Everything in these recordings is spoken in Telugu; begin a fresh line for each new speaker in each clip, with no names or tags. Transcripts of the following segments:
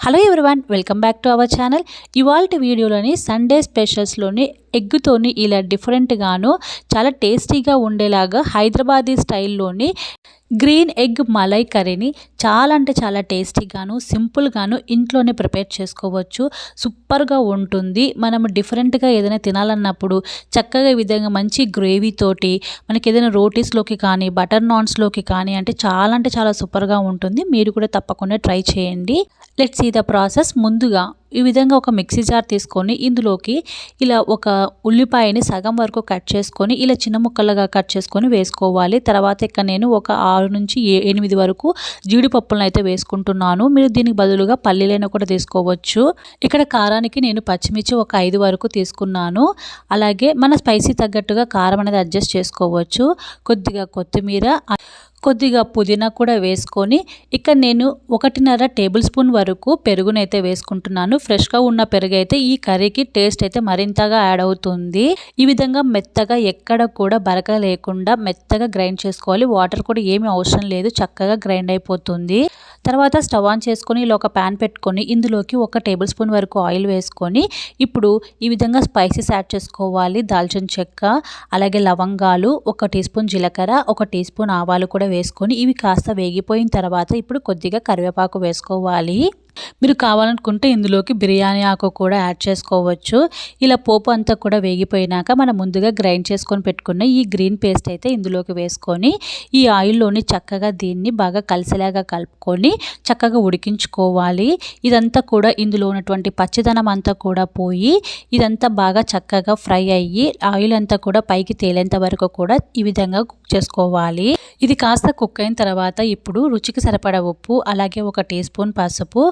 Hello everyone welcome back to our channel. ఇవాళ వీడియోలోని సండే స్పెషల్స్లోని ఎగ్గుతోని ఇలా డిఫరెంట్గాను చాలా టేస్టీగా ఉండేలాగా హైదరాబాదీ స్టైల్లోని గ్రీన్ ఎగ్ మలై కర్రీని చాలా అంటే చాలా టేస్టీగాను సింపుల్గాను ఇంట్లోనే ప్రిపేర్ చేసుకోవచ్చు. సూపర్గా ఉంటుంది. మనం డిఫరెంట్గా ఏదైనా తినాలన్నప్పుడు చక్కగా విధంగా మంచి గ్రేవీతోటి మనకి ఏదైనా రోటీస్లోకి కానీ బటర్ నాన్స్లోకి కానీ అంటే చాలా అంటే చాలా సూపర్గా ఉంటుంది. మీరు కూడా తప్పకుండా ట్రై చేయండి. లెట్ సీ ద ప్రాసెస్ ముందుగా ఈ విధంగా ఒక మిక్సీ జార్ తీసుకొని ఇందులోకి ఇలా ఒక ఉల్లిపాయని సగం వరకు కట్ చేసుకొని ఇలా చిన్న ముక్కలుగా కట్ చేసుకొని వేసుకోవాలి. తర్వాత ఇక్కడ నేను ఒక ఆరు నుంచి ఎనిమిది వరకు జీడిపప్పులను అయితే వేసుకుంటున్నాను. మీరు దీనికి బదులుగా పల్లీలైన కూడా తీసుకోవచ్చు. ఇక్కడ కారానికి నేను పచ్చిమిర్చి ఒక ఐదు వరకు తీసుకున్నాను. అలాగే మన స్పైసీ తగ్గట్టుగా కారం అనేది అడ్జస్ట్ చేసుకోవచ్చు. కొద్దిగా కొత్తిమీర కొద్దిగా పుదీనా కూడా వేసుకొని ఇక్కడ నేను ఒకటిన్నర టేబుల్ స్పూన్ వరకు పెరుగునైతే వేసుకుంటున్నాను. ఫ్రెష్గా ఉన్న పెరుగు అయితే ఈ కర్రీకి టేస్ట్ అయితే మరింతగా యాడ్ అవుతుంది. ఈ విధంగా మెత్తగా ఎక్కడ కూడా బరక లేకుండా మెత్తగా గ్రైండ్ చేసుకోవాలి. వాటర్ కూడా ఏమి అవసరం లేదు. చక్కగా గ్రైండ్ అయిపోతుంది. తర్వాత స్టవ్ ఆన్ చేసుకొని ఇలా ఒక ప్యాన్ పెట్టుకొని ఇందులోకి ఒక టేబుల్ స్పూన్ వరకు ఆయిల్ వేసుకొని ఇప్పుడు ఈ విధంగా స్పైసెస్ యాడ్ చేసుకోవాలి. దాల్చిన చెక్క అలాగే లవంగాలు ఒక టీ స్పూన్ జీలకర్ర ఒక టీ స్పూన్ ఆవాలు కూడా వేసుకొని ఇవి కాస్త వేగిపోయిన తర్వాత ఇప్పుడు కొద్దిగా కరివేపాకు వేసుకోవాలి. మీరు కావాలనుకుంటే ఇందులోకి బిర్యానీ ఆకు కూడా యాడ్ చేసుకోవచ్చు. ఇలా పోపు అంతా కూడా వేగిపోయినాక మనం ముందుగా గ్రైండ్ చేసుకొని పెట్టుకున్న ఈ గ్రీన్ పేస్ట్ అయితే ఇందులోకి వేసుకొని ఈ ఆయిల్లోని చక్కగా దీన్ని బాగా కలిసేలాగా కలుపుకొని చక్కగా ఉడికించుకోవాలి. ఇదంతా కూడా ఇందులో ఉన్నటువంటి పచ్చిదనం అంతా కూడా పోయి ఇదంతా బాగా చక్కగా ఫ్రై అయ్యి ఆయిల్ అంతా కూడా పైకి తేలేంత వరకు కూడా ఈ విధంగా కుక్ చేసుకోవాలి. ఇది కాస్త కుక్ అయిన తర్వాత ఇప్పుడు రుచికి సరిపడా ఉప్పు అలాగే ఒక టీ స్పూన్ పసుపు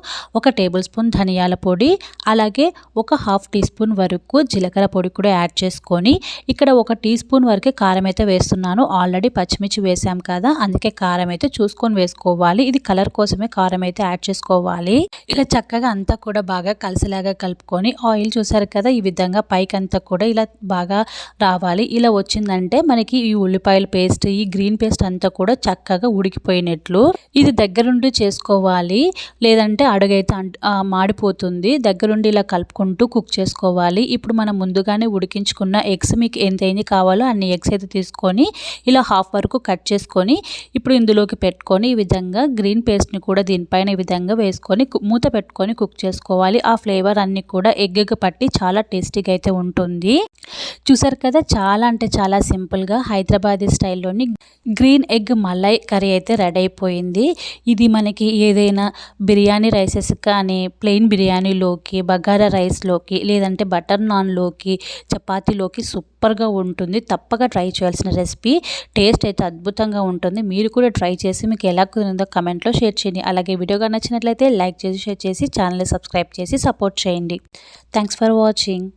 ఒక టేబుల్ స్పూన్ ధనియాల పొడి అలాగే ఒక హాఫ్ టీ స్పూన్ వరకు జీలకర్ర పొడి కూడా యాడ్ చేసుకొని ఇక్కడ ఒక టీ స్పూన్ వరకే కారం అయితే వేస్తున్నాను. ఆల్రెడీ పచ్చిమిర్చి వేసాం కదా అందుకే కారం అయితే చూసుకొని వేసుకోవాలి. ఇది కలర్ కోసమే కారం అయితే యాడ్ చేసుకోవాలి. ఇలా చక్కగా అంతా కూడా బాగా కలిసిలాగా కలుపుకొని ఆయిల్ చూసారు కదా ఈ విధంగా పైకి అంతా కూడా ఇలా బాగా రావాలి. ఇలా వచ్చిందంటే మనకి ఈ ఉల్లిపాయల పేస్ట్ ఈ గ్రీన్ పేస్ట్ అంతా కూడా చక్కగా ఉడికిపోయినట్లు. ఇది దగ్గరుండి చేసుకోవాలి. లేదంటే అడుగైతే మాడిపోతుంది. దగ్గరుండి ఇలా కలుపుకుంటూ కుక్ చేసుకోవాలి. ఇప్పుడు మనం ముందుగానే ఉడికించుకున్న ఎగ్స్ మీకు ఎంత ఏంది కావాలో అన్ని ఎగ్స్ అయితే తీసుకొని ఇలా హాఫ్ వరకు కట్ చేసుకొని ఇప్పుడు ఇందులోకి పెట్టుకొని ఈ విధంగా గ్రీన్ పేస్ట్ని కూడా దీనిపైన ఈ విధంగా వేసుకొని మూత పెట్టుకొని కుక్ చేసుకోవాలి. ఆ ఫ్లేవర్ అన్ని కూడా ఎగ్కి పట్టి చాలా టేస్టీగా అయితే ఉంటుంది. చూసారు కదా చాలా అంటే చాలా సింపుల్గా హైదరాబాదీ స్టైల్లోని గ్రీన్ ఎగ్ మలై కర్రీ అయితే రెడీ అయిపోయింది. ఇది మనకి ఏదైనా బిర్యానీ రైస్ రైసెస్ కానీ ప్లెయిన్ బిర్యానీలోకి బగారా రైస్లోకి లేదంటే బటర్ నాన్లోకి చపాతీలోకి సూపర్గా ఉంటుంది. తప్పక ట్రై చేయాల్సిన రెసిపీ. టేస్ట్ అయితే అద్భుతంగా ఉంటుంది. మీరు కూడా ట్రై చేసి మీకు ఎలా కుదిరిందో కమెంట్లో షేర్ చేయండి. అలాగే వీడియోగా నచ్చినట్లయితే లైక్ చేసి షేర్ చేసి ఛానల్ని సబ్స్క్రైబ్ చేసి సపోర్ట్ చేయండి. Thanks for watching.